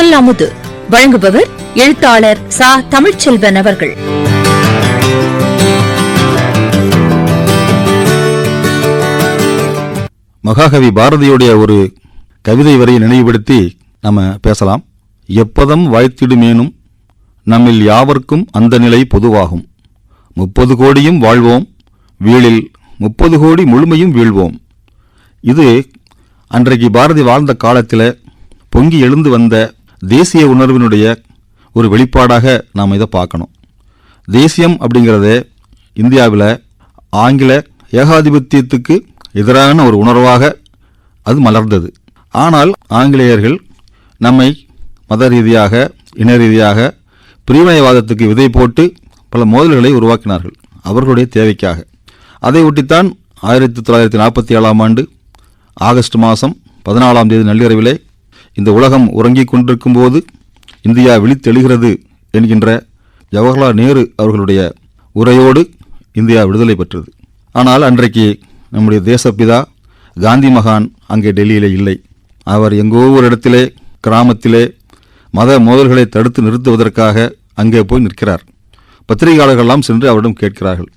சொல் அமுது. வழங்குபவர் எழுத்தாளர் சா. தமிழ்ச்செல்வன் அவர்கள். மகாகவி பாரதியுடைய ஒரு கவிதை வரியை நினைவுபடுத்தி நம்ம பேசலாம். எப்பதம் வாய்த்திடுமேனும் நம்மில் யாவர்க்கும் அந்த நிலை பொதுவாகும். முப்பது கோடியும் வாழ்வோம் வீழில் முப்பது கோடி முழுமையும் வீழ்வோம். இது அன்றைக்கு பாரதி வாழ்ந்த காலத்தில் பொங்கி எழுந்து வந்த தேசிய உணர்வினுடைய ஒரு வெளிப்பாடாக நாம் இதை பார்க்கணும். தேசியம் அப்படிங்கிறது இந்தியாவில் ஆங்கில ஏகாதிபத்தியத்துக்கு எதிரான ஒரு உணர்வாக அது மலர்ந்தது. ஆனால் ஆங்கிலேயர்கள் நம்மை மத ரீதியாக இன ரீதியாக பிரிவினைவாதத்துக்கு விதை போட்டு பல மோதல்களை உருவாக்கினார்கள் அவர்களுடைய தேவைக்காக. அதை ஒட்டித்தான் ஆயிரத்தி தொள்ளாயிரத்தி நாற்பத்தி ஏழாம் ஆண்டு ஆகஸ்ட் மாதம் பதினாலாம் தேதி நள்ளிரவிலே இந்த உலகம் உறங்கிக் கொண்டிருக்கும் போது இந்தியா விழித்தெழுகிறது என்கின்ற ஜவஹர்லால் நேரு அவர்களுடைய உரையோடு இந்தியா விடுதலை பெற்றது. ஆனால் அன்றைக்கு நம்முடைய தேசப்பிதா காந்தி மகான் அங்கே டெல்லியிலே இல்லை. அவர் எங்கோ ஒரு இடத்திலே கிராமத்திலே மத மோதல்களை தடுத்து நிறுத்துவதற்காக அங்கே போய் நிற்கிறார். பத்திரிகையாளர்கள்லாம் சென்று அவரிடம் கேட்கிறார்கள்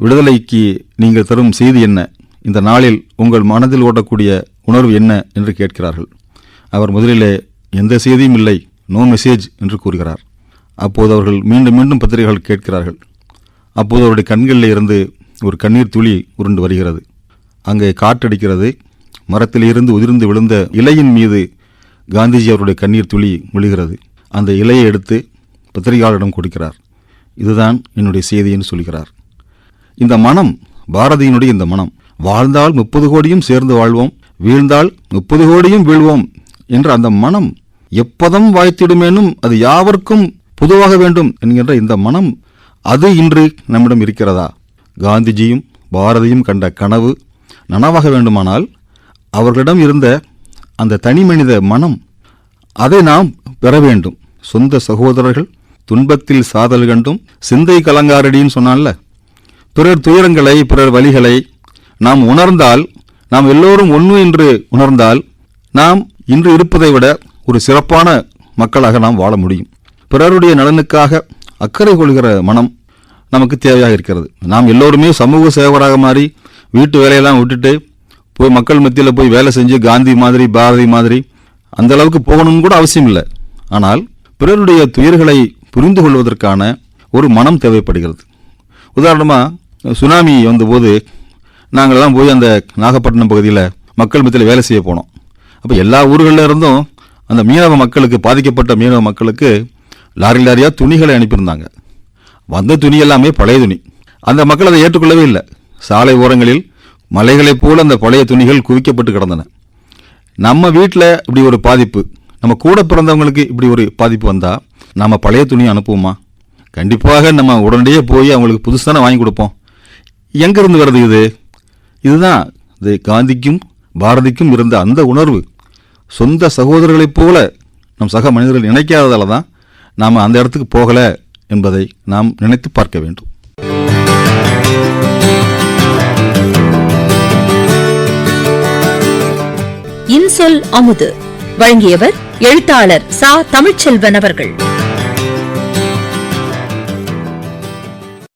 விடுதலைக்கு நீங்கள் தரும் செய்தி என்ன? இந்த நாளில் உங்கள் மனதில் ஓட்டக்கூடிய உணர்வு என்ன? என்று கேட்கிறார்கள். அவர் முதலிலே எந்த செய்தியும் இல்லை நோ மெசேஜ் என்று கூறுகிறார். அப்போது அவர்கள் மீண்டும் மீண்டும் பத்திரிகைகள் கேட்கிறார்கள். அப்போது அவருடைய கண்களில் இருந்து ஒரு கண்ணீர் துளி உருண்டு வருகிறது. அங்கே காற்றடிக்கிறது. மரத்தில் இருந்து உதிர்ந்து விழுந்த இலையின் மீது காந்திஜி அவருடைய கண்ணீர் துளி விழுகிறது. அந்த இலையை எடுத்து பத்திரிகையாளரிடம் கொடுக்கிறார். இதுதான் என்னுடைய செய்தி என்று சொல்கிறார். இந்த மனம் பாரதியினுடைய இந்த மனம் வாழ்ந்தால் முப்பது கோடியும் சேர்ந்து வாழ்வோம் வீழ்ந்தால் முப்பது கோடியும் வீழ்வோம் என்ற அந்த மனம் எப்பதம் வாய்த்திடுமேனும் அது யாவர்க்கும் பொதுவாக வேண்டும் என்கின்ற இந்த மனம் அது இன்று நம்மிடம் இருக்கிறதா? காந்திஜியும் பாரதியும் கண்ட கனவு நனவாக வேண்டுமானால் அவர்களிடம் இருந்த அந்த தனி மனித மனம் அதை நாம் பெற வேண்டும். சொந்த சகோதரர்கள் துன்பத்தில் சாதல் கண்டும் சிந்தை கலங்காரடின்னு சொன்னான்ல. பிறர் துயரங்களை பிறர் வழிகளை நாம் உணர்ந்தால் நாம் எல்லோரும் ஒன்று என்று உணர்ந்தால் நாம் இன்று இருப்பதை விட ஒரு சிறப்பான மக்களாக நாம் வாழ முடியும். பிறருடைய நலனுக்காக அக்கறை கொள்கிற மனம் நமக்கு தேவையாக இருக்கிறது. நாம் எல்லோருமே சமூக சேவராக மாறி வீட்டு வேலையெல்லாம் விட்டுட்டு போய் மக்கள் மத்தியில் போய் வேலை செஞ்சு காந்தி மாதிரி பாரதி மாதிரி அந்த அளவுக்கு போகணும்னு கூட அவசியம் இல்லை. ஆனால் பிறருடைய துயர்களை புரிந்து கொள்வதற்கான ஒரு மனம் தேவைப்படுகிறது. உதாரணமாக சுனாமி வந்தபோது நாங்கள்லாம் போய் அந்த நாகப்பட்டினம் பகுதியில் மக்கள் மத்தியில் வேலை செய்ய போனோம். அப்போ எல்லா ஊர்களில் இருந்தும் அந்த மீனவ மக்களுக்கு பாதிக்கப்பட்ட மீனவ மக்களுக்கு லாரி லாரியாக துணிகளை அனுப்பியிருந்தாங்க. வந்த துணி எல்லாமே பழைய துணி. அந்த மக்கள் அதை ஏற்றுக்கொள்ளவே இல்லை. சாலை ஓரங்களில் மலைகளைப் போல் அந்த பழைய துணிகள் குவிக்கப்பட்டு கிடந்தன. நம்ம வீட்டில் இப்படி ஒரு பாதிப்பு நம்ம கூட பிறந்தவங்களுக்கு இப்படி ஒரு பாதிப்பு வந்தால் நம்ம பழைய துணியை அனுப்புவோமா? கண்டிப்பாக நம்ம உடனடியே போய் அவங்களுக்கு புதுசான வாங்கி கொடுப்போம். எங்கேருந்து வருது இது? இதுதான் இது காந்திக்கும் பாரதிக்கும் இருந்த அந்த உணர்வு. சொந்த சகோதரர்களைப் போல நம் சக மனிதர்கள் நினைக்காததால தான் நாம் அந்த இடத்துக்கு போகலை என்பதை நாம் நினைத்து பார்க்க வேண்டும். இன்சொல் அமுது. வழங்கியவர் எழுத்தாளர் சா. தமிழ்ச்செல்வன் அவர்கள்.